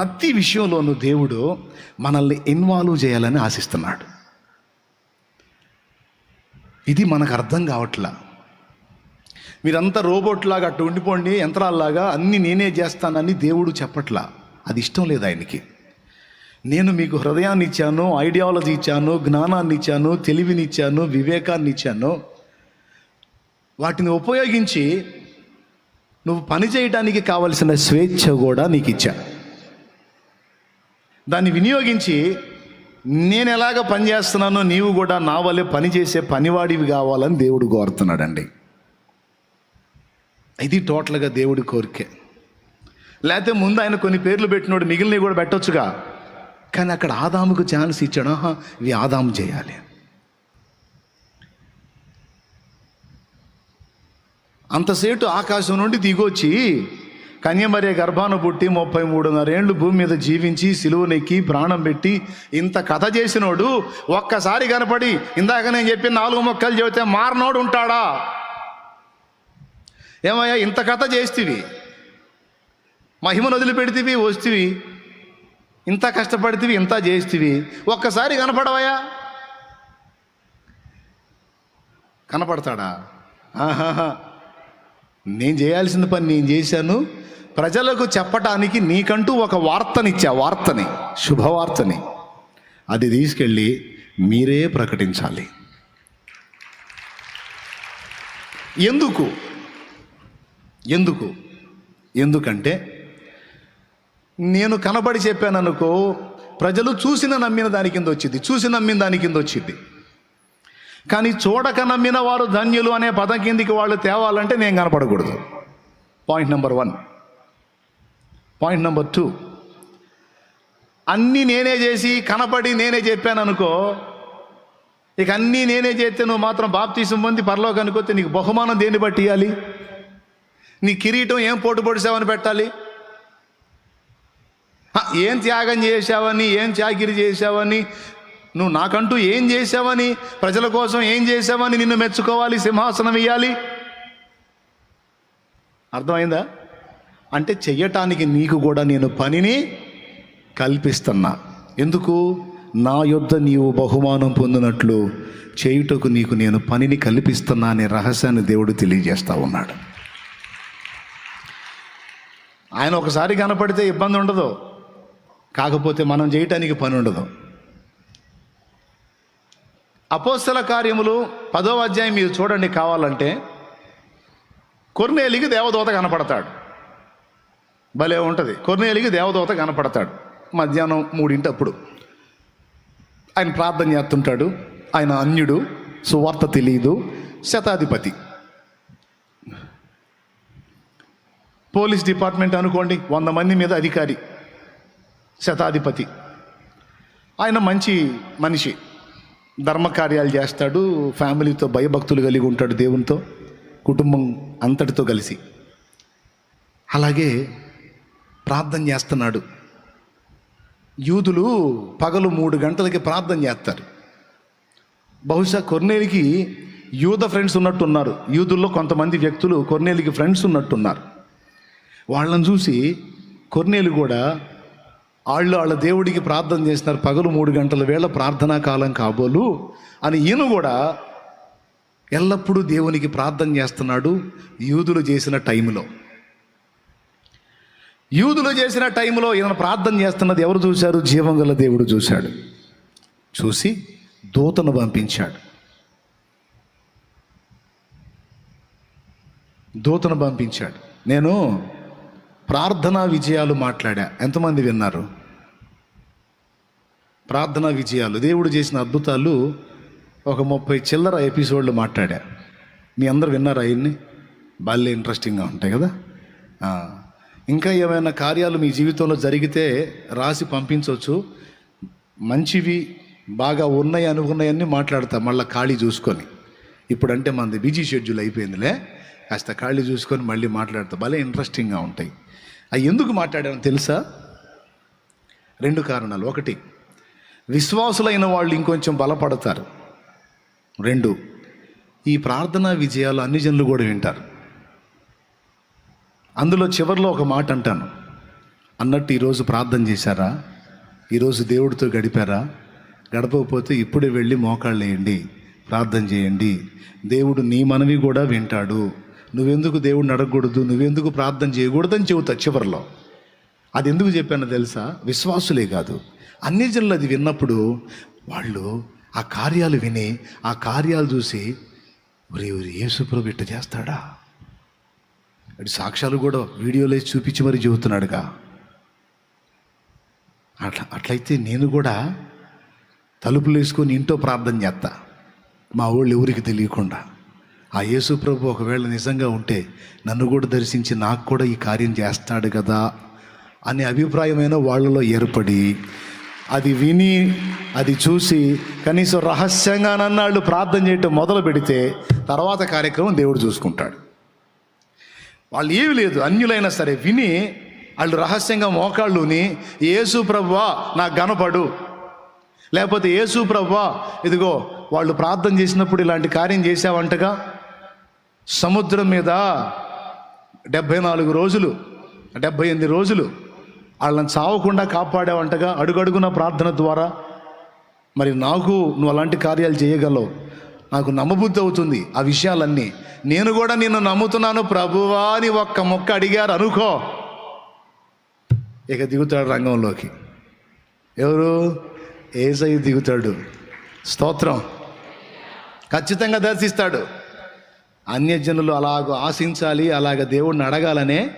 ప్రతి విషయంలోనూ దేవుడు మనల్ని ఇన్వాల్వ్ చేయాలని ఆశిస్తున్నాడు. ఇది మనకు అర్థం కావట్లా? మీరంతా రోబోట్ లాగా అట్టు ఉండిపోండి యంత్రాల్లాగా అన్నీ నేనే చేస్తానని దేవుడు చెప్పట్లా? అది ఇష్టం లేదు ఆయనకి. నేను మీకు హృదయాన్ని ఇచ్చాను ఐడియాలజీ ఇచ్చాను జ్ఞానాన్ని ఇచ్చాను తెలివిని ఇచ్చాను వివేకాన్ని ఇచ్చాను. వాటిని ఉపయోగించి నువ్వు పని చేయడానికి కావలసిన స్వేచ్ఛ కూడా నీకు ఇచ్చా. దాన్ని వినియోగించి నేను ఎలాగ పని చేస్తున్నానో నీవు కూడా నా వల్లే పని చేసే పనివాడివి కావాలని దేవుడు కోరుతున్నాడండి. ఇది టోటల్గా దేవుడి కోరికే. లేకపోతే ముందు ఆయన కొన్ని పేర్లు పెట్టినోడు మిగిలినవి కూడా పెట్టొచ్చుగా. కానీ అక్కడ ఆదాముకు ఛాన్స్ ఇచ్చాడు. ఆహా ఇవి ఆదాము చేయాలి. అంతసేటు ఆకాశం నుండి దిగొచ్చి కన్యమరే గర్భాను పుట్టి ముప్పై మూడున్నరేళ్ళు భూమి మీద జీవించి సిలువనెక్కి ప్రాణం పెట్టి ఇంత కథ చేసినోడు ఒక్కసారి కనపడి ఇందాక నేను చెప్పిన నాలుగు మొక్కలు చెబితే మారనోడు ఉంటాడా? ఏమయ్యా ఇంత కథ చేస్తివి? మహిమను వదిలిపెడితివి వస్తివి? ఇంత కష్టపడితివి ఇంత చేస్తివి? ఒక్కసారి కనపడవయ్యా. కనపడతాడా? ఆహాహా. నేను చేయాల్సిన పని నేను చేశాను. ప్రజలకు చెప్పటానికి నీకంటూ ఒక వార్తనిచ్చా వార్తని శుభవార్తని. అది తీసుకెళ్ళి మీరే ప్రకటించాలి. ఎందుకు? ఎందుకు? ఎందుకంటే నేను కనబడి చెప్పాను అనుకో ప్రజలు చూసిన నమ్మిన దాని కింద వచ్చింది చూసి నమ్మిన దాని కింద వచ్చింది. కానీ చూడక నమ్మిన వారు ధన్యులు అనే పదం కిందికి వాళ్ళు తేవాలంటే నేను కనపడకూడదు. Point number one point number two అన్నీ నేనే చేసి కనపడి నేనే చెప్పాను అనుకో ఇక అన్నీ నేనే చేస్తే నువ్వు మాత్రం బాప్తీసం పొంది పరలోకి అనుకోతే నీకు బహుమానం దేన్ని బట్టి ఇవ్వాలి నీ కిరీటం ఏం పోటు పొడిసావని పెట్టాలి? ఏం త్యాగం చేసావని ఏం చాకిరి చేసావని నువ్వు నాకంటూ ఏం చేసావని ప్రజల కోసం ఏం చేసావని నిన్ను మెచ్చుకోవాలి సింహాసనం ఇవ్వాలి అర్థమైందా? అంటే చెయ్యటానికి నీకు కూడా నేను పనిని కల్పిస్తున్నా. ఎందుకు? నా యొద్ద నీవు బహుమానం పొందినట్లు చేయుటకు నీకు నేను పనిని కల్పిస్తున్నా అనే రహస్యాన్ని దేవుడు తెలియజేస్తా ఉన్నాడు. ఆయన ఒకసారి కనపడితే ఇబ్బంది ఉండదు. కాకపోతే మనం చేయటానికి పని ఉండదు. అపోస్తల కార్యములు పదో అధ్యాయం మీరు చూడండి కావాలంటే కొర్నేలికి దేవదూత కనపడతాడు. భలే ఉంటుంది. కొర్నేలికి దేవదూత కనపడతాడు. మధ్యాహ్నం మూడింటప్పుడు. ఆయన ప్రార్థన చేస్తుంటాడు. ఆయన అన్యుడు సువార్త తెలియదు శతాధిపతి. పోలీస్ డిపార్ట్మెంట్ అనుకోండి వంద మంది మీద అధికారి శతాధిపతి. ఆయన మంచి మనిషి. ధర్మకార్యాలు చేస్తాడు ఫ్యామిలీతో భయభక్తులు కలిగి ఉంటాడు దేవునితో కుటుంబం అంతటితో కలిసి. అలాగే ప్రార్థన చేస్తున్నాడు. యూదులు పగలు మూడు గంటలకి ప్రార్థన చేస్తారు. బహుశా కొర్నేలికి యూద ఫ్రెండ్స్ ఉన్నట్టున్నారు. యూదుల్లో కొంతమంది వ్యక్తులు కొర్నేలికి ఫ్రెండ్స్ ఉన్నట్టున్నారు. వాళ్ళని చూసి కొర్నేలు కూడా వాళ్ళు వాళ్ళ దేవుడికి ప్రార్థన చేస్తున్నారు పగలు మూడు గంటల వేళ ప్రార్థనా కాలం కాబోలు అని ఈయన కూడా ఎల్లప్పుడూ దేవునికి ప్రార్థన చేస్తున్నాడు యూదులు చేసిన టైంలో యూదులు చేసిన టైంలో ఈయన ప్రార్థన చేస్తున్నది ఎవరు చూశారు? జీవం గల దేవుడు చూశాడు. చూసి దూతను పంపించాడు. దూతను పంపించాడు. నేను ప్రార్థనా విజయాలు మాట్లాడా. ఎంతమంది విన్నారు? ప్రార్థనా విజయాలు. దేవుడు చేసిన అద్భుతాలు ఒక ముప్పై చిల్లర ఎపిసోడ్లు మాట్లాడా. మీ అందరు విన్నారా అవన్నీ భలే ఇంట్రెస్టింగ్గా ఉంటాయి కదా? ఇంకా ఏమైనా కార్యాలు మీ జీవితంలో జరిగితే రాసి పంపించవచ్చు. మంచివి బాగా ఉన్నాయి అనుకున్నాయన్నీ మాట్లాడతా మళ్ళీ ఖాళీ చూసుకొని. ఇప్పుడంటే మనది బిజీ షెడ్యూల్ అయిపోయిందిలే. కాస్త ఖాళీ చూసుకొని మళ్ళీ మాట్లాడతా భలే ఇంట్రెస్టింగ్గా ఉంటాయి. అవి ఎందుకు మాట్లాడాను తెలుసా? రెండు కారణాలు. ఒకటి విశ్వాసులైన వాళ్ళు ఇంకొంచెం బలపడతారు. రెండు ఈ ప్రార్థనా విజయాలు అన్ని జనులు కూడా వింటారు. అందులో చివరిలో ఒక మాట అంటాను. అన్నట్టు ఈరోజు ప్రార్థన చేశారా? ఈరోజు దేవుడితో గడిపారా? గడపకపోతే ఇప్పుడే వెళ్ళి మోకాళ్ళు వేయండి ప్రార్థన చేయండి. దేవుడు నీ మనవి కూడా వింటాడు. నువ్వెందుకు దేవుడిని అడగకూడదు? నువ్వెందుకు ప్రార్థన చేయకూడదని చెబుతా చివరిలో. అది ఎందుకు చెప్పానో తెలుసా? విశ్వాసులే కాదు. అన్ని జనులు అది విన్నప్పుడు వాళ్ళు ఆ కార్యాలు విని ఆ కార్యాలు చూసి ఒరే ఒరే యేసుప్రభు ఇట్ట చేస్తాడా? అటు సాక్ష్యాలు కూడా వీడియోలో వేసి చూపించి మరి చెబుతున్నాడుగా. అట్లా అట్లయితే నేను కూడా తలుపులు వేసుకొని ఇంట్లో ప్రార్థన చేస్తా. మా ఊళ్ళు ఎవరికి తెలియకుండా. ఆ యేసు ప్రభు ఒకవేళ నిజంగా ఉంటే నన్ను కూడా దర్శించి నాకు కూడా ఈ కార్యం చేస్తాడు కదా అనే అభిప్రాయమైన వాళ్ళలో ఏర్పడి అది విని అది చూసి కనీసం రహస్యంగా నన్నాళ్ళు ప్రార్థన చేయటం మొదలు పెడితే తర్వాత కార్యక్రమం దేవుడు చూసుకుంటాడు. వాళ్ళు ఏమి లేదు అన్యులైనా సరే విని వాళ్ళు రహస్యంగా మోకాళ్ళుని యేసు ప్రభువా నాకు గనపడు లేకపోతే యేసు ప్రభువా ఇదిగో వాళ్ళు ప్రార్థన చేసినప్పుడు ఇలాంటి కార్యం చేశావంటగా? సముద్రం మీద డెబ్భై నాలుగు రోజులు డెబ్భై ఎనిమిది రోజులు వాళ్ళని చావకుండా కాపాడావంటగా అడుగడుగున ప్రార్థన ద్వారా మరి నాకు నువ్వు అలాంటి కార్యాలు చేయగలవు. నాకు నమ్మబుద్ధి అవుతుంది ఆ విషయాలన్నీ. నేను కూడా నిన్ను నమ్ముతున్నాను ప్రభువా అని ఒక్క మొక్క అడిగారు అనుకో. ఇక దిగుతాడు రంగంలోకి. ఎవరు? ఏసై దిగుతాడు. స్తోత్రం. ఖచ్చితంగా దర్శిస్తాడు. అన్యజనులు అలాగ ఆశించాలి అలాగ దేవుణ్ణి అడగాలనే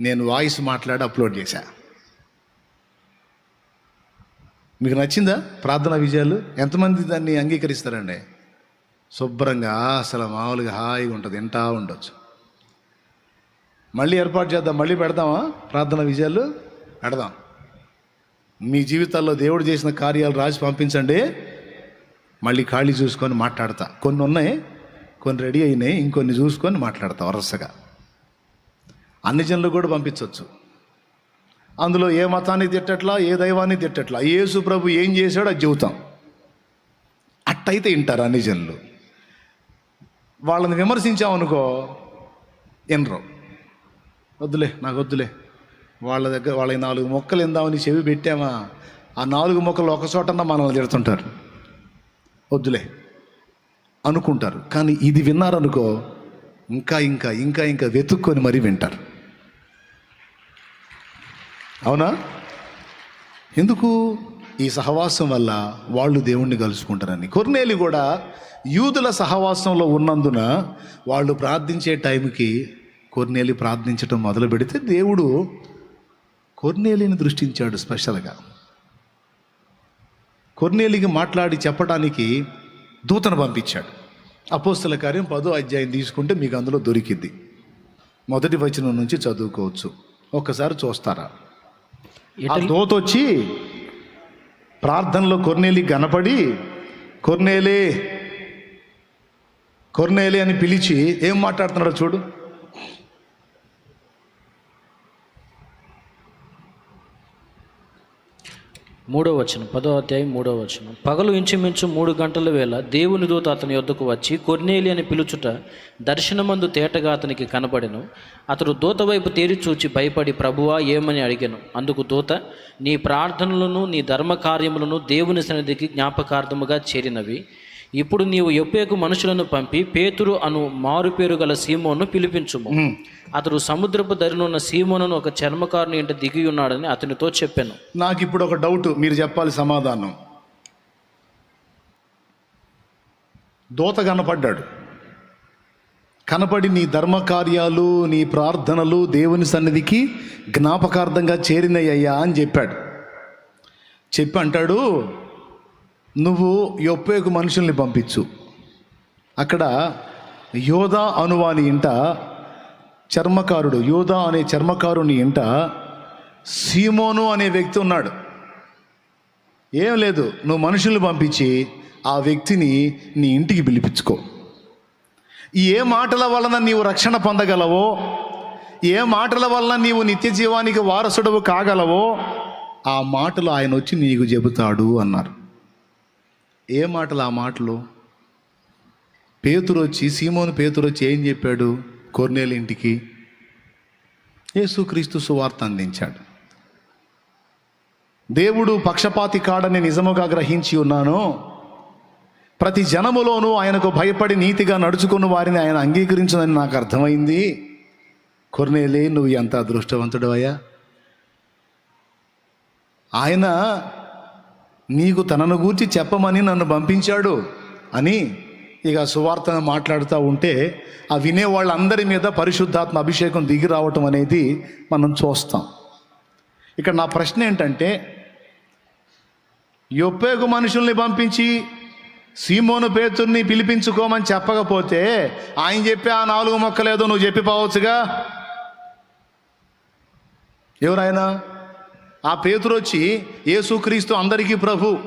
నేను వాయిస్ మాట్లాడి అప్లోడ్ చేశా. మీకు నచ్చిందా ప్రార్థన విజయాలు? ఎంతమంది దాన్ని అంగీకరిస్తారండి? శుభ్రంగా అసలు మామూలుగా హాయిగా ఉంటుంది వింటా ఉండొచ్చు. మళ్ళీ ఏర్పాటు చేద్దాం మళ్ళీ పెడదామా ప్రార్థన విజయాలు? పెడదాం. మీ జీవితాల్లో దేవుడు చేసిన కార్యాలు రాసి పంపించండి. మళ్ళీ ఖాళీ చూసుకొని మాట్లాడతా. కొన్ని ఉన్నాయి కొన్ని రెడీ అయినాయి ఇంకొన్ని చూసుకొని మాట్లాడతా వరుసగా. అన్ని జనులు కూడా పంపించవచ్చు అందులో ఏ మతాన్ని తిట్టట్లా ఏ దైవాన్ని తిట్టట్లా యేసు ప్రభు ఏం చేశాడో అది చెబుతాం. అట్టయితే వింటారు అన్ని జనులు. వాళ్ళని విమర్శించామనుకో వినరు వద్దులే నాకు వద్దులే. వాళ్ళ దగ్గర వాళ్ళకి నాలుగు మొక్కలు ఇందామని చెవి పెట్టామా ఆ నాలుగు మొక్కలు ఒక చోటన్నా మనల్ని తిడుతుంటారు. వద్దులే. అనుకుంటారు. కానీ ఇది విన్నారనుకో ఇంకా ఇంకా ఇంకా ఇంకా వెతుక్కొని మరీ వింటారు. అవునా? ఎందుకు? ఈ సహవాసం వల్ల వాళ్ళు దేవుణ్ణి కలుసుకుంటారని. కొర్నేలి కూడా యూదుల సహవాసంలో ఉన్నందున వాళ్ళు ప్రార్థించే టైంకి కొర్నేలి ప్రార్థించడం మొదలు పెడితే దేవుడు కొర్నేలిని దృష్టించాడు స్పెషల్గా. కొర్నేలికి మాట్లాడి చెప్పడానికి దూతను పంపించాడు. అపోస్తల కార్యం పదో అధ్యాయం తీసుకుంటే మీకు అందులో దొరికింది మొదటి వచనం నుంచి చదువుకోవచ్చు. ఒక్కసారి చూస్తారా? దోత వచ్చి ప్రార్థనలో కొర్నేలి కనపడి కొర్నేలే కొర్నేలే అని పిలిచి ఏం మాట్లాడుతున్నాడో చూడు. మూడో వచనం పదో అధ్యాయం మూడో వచనం. పగలు ఇంచుమించు మూడు గంటల వేళ దేవుని దూత అతని యొద్దకు వచ్చి కొర్నేలి అని పిలుచుట దర్శనమందు తేటగా అతనికి కనబడెను. అతడు దూత వైపు తేరి చూచి భయపడి ప్రభువా ఏమని అడిగాను? అందుకు దూత నీ ప్రార్థనలను నీ ధర్మ కార్యములను దేవుని సన్నిధికి జ్ఞాపకార్థముగా చేరినవి. ఇప్పుడు నీవు యొప్పేకు మనుషులను పంపి పేతురు అను మారుపేరు గల సీమోను పిలిపించుము. అతడు సముద్రపు దరినున్న సీమోనును ఒక చర్మకారుని ఇంట దిగి ఉన్నాడని అతనితో చెప్పాను. నాకు ఇప్పుడు ఒక డౌట్ మీరు చెప్పాలి సమాధానం. దోత కనపడ్డాడు. కనపడి నీ ధర్మకార్యాలు నీ ప్రార్థనలు దేవుని సన్నిధికి జ్ఞాపకార్థంగా చేరినయ్యా అని చెప్పాడు. చెప్పి అంటాడు నువ్వు యొప్పేకు మనుషుల్ని పంపించు. అక్కడ యోధా అనువాని ఇంట చర్మకారుడు యోధా అనే చర్మకారుని ఇంట సీమోను అనే వ్యక్తి ఉన్నాడు. ఏం లేదు నువ్వు మనుషుల్ని పంపించి ఆ వ్యక్తిని నీ ఇంటికి పిలిపించుకో. ఏ మాటల వలన నీవు రక్షణ పొందగలవో ఏ మాటల వలన నీవు నిత్య జీవానికి వారసుడవు కాగలవో ఆ మాటలు ఆయన వచ్చి నీకు చెబుతాడు అన్నారు. ఏ మాటలు ఆ మాటలు? పేతురు వచ్చి సీమోను పేతురు వచ్చి ఏం చెప్పాడు కొర్నేలు ఇంటికి? యేసుక్రీస్తు సువార్త అందించాడు. దేవుడు పక్షపాతి కాడని నిజముగా గ్రహించి ఉన్నాను. ప్రతి జనములోనూ ఆయనకు భయపడి నీతిగా నడుచుకున్న వారిని ఆయన అంగీకరించదని నాకు అర్థమైంది. కొర్నేలే నువ్వు ఎంత అదృష్టవంతుడు అయ్యా ఆయన నీకు తనను గూర్చి చెప్పమని నన్ను పంపించాడు అని ఇక సువార్తను మాట్లాడుతూ ఉంటే ఆ వినే వాళ్ళందరి మీద పరిశుద్ధాత్మ అభిషేకం దిగి రావటం అనేది మనం చూస్తాం. ఇక్కడ నా ప్రశ్న ఏంటంటే యొప్పేకు మనుషుల్ని పంపించి సీమోను పేతుర్ని పిలిపించుకోమని చెప్పకపోతే ఆయన చెప్పి ఆ నాలుగు మొక్కలేదో నువ్వు చెప్పిపోవచ్చుగా? ఎవరైనా ఆ పేతురు వచ్చి యేసుక్రీస్తు అందరికీ ప్రభు.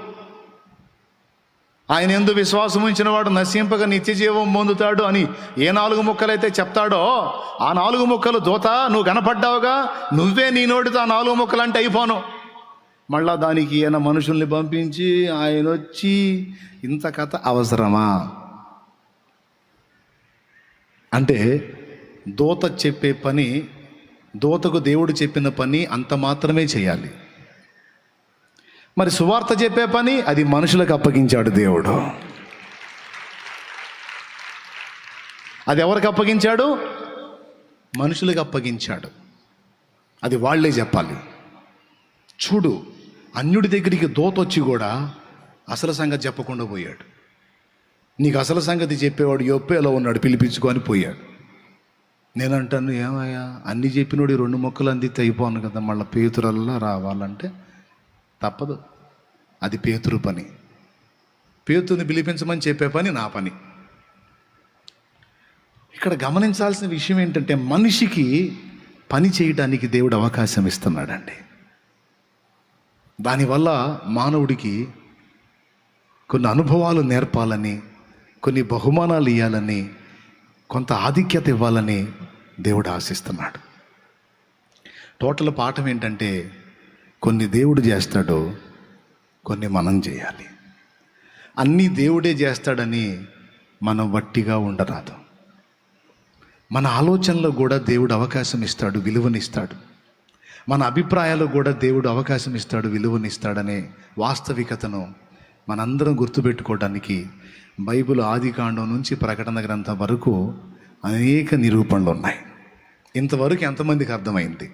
ఆయన ఎందు విశ్వాసం ఉంచిన వాడు నశింపక నిత్య జీవం పొందుతాడు అని ఏ నాలుగు ముక్కలైతే చెప్తాడో ఆ నాలుగు ముక్కలు దూత నువ్వు కనపడ్డావుగా? నువ్వే నీ నోటితో ఆ నాలుగు ముక్కలు అంటే అయిపోను. మళ్ళా దానికి ఈయన మనుషుల్ని పంపించి ఆయన వచ్చి ఇంత కథ అవసరమా? అంటే దూత చెప్పే పని దూతకు దేవుడు చెప్పిన పని అంత మాత్రమే చేయాలి. మరి సువార్త చెప్పే పని అది మనుషులకు అప్పగించాడు దేవుడు. అది ఎవరికి అప్పగించాడు? మనుషులకు అప్పగించాడు. అది వాళ్ళే చెప్పాలి. చూడు అన్యుడి దగ్గరికి దోత వచ్చి కూడా అసలు సంగతి చెప్పకుండా పోయాడు. నీకు అసలు సంగతి చెప్పేవాడు యొప్పేలో ఉన్నాడు పిలిపించుకొని పోయాడు. నేను అంటాను ఏమయ్యా అన్ని చెప్పినోడు రెండు మొక్కలు అందితే అయిపోను కదా మళ్ళీ పేతురల్లా రావాలంటే తప్పదు. అది పేతురు పని. పేతుని పిలిపించమని చెప్పే పని నా పని. ఇక్కడ గమనించాల్సిన విషయం ఏంటంటే మనిషికి పని చేయడానికి దేవుడు అవకాశం ఇస్తున్నాడండి. దానివల్ల మానవుడికి కొన్ని అనుభవాలు నేర్పాలని కొన్ని బహుమానాలు ఇవ్వాలని కొంత ఆధిక్యత ఇవ్వాలని దేవుడు ఆశిస్తున్నాడు. టోటల్ పాఠం ఏంటంటే కొన్ని దేవుడు చేస్తాడు కొన్ని మనం చేయాలి. అన్నీ దేవుడే చేస్తాడని మనం వట్టిగా ఉండరాదు. మన ఆలోచనలో కూడా దేవుడు అవకాశం ఇస్తాడు విలువనిస్తాడు. మన అభిప్రాయాలు కూడా దేవుడు అవకాశం ఇస్తాడు విలువనిస్తాడనే వాస్తవికతను మనందరం గుర్తుపెట్టుకోవడానికి బైబిల్ ఆదికాండం నుంచి ప్రకటన గ్రంథం వరకు అనేక నిరూపణలు ఉన్నాయి. ఇంతవరకు ఎంతమందికి అర్థమైంది?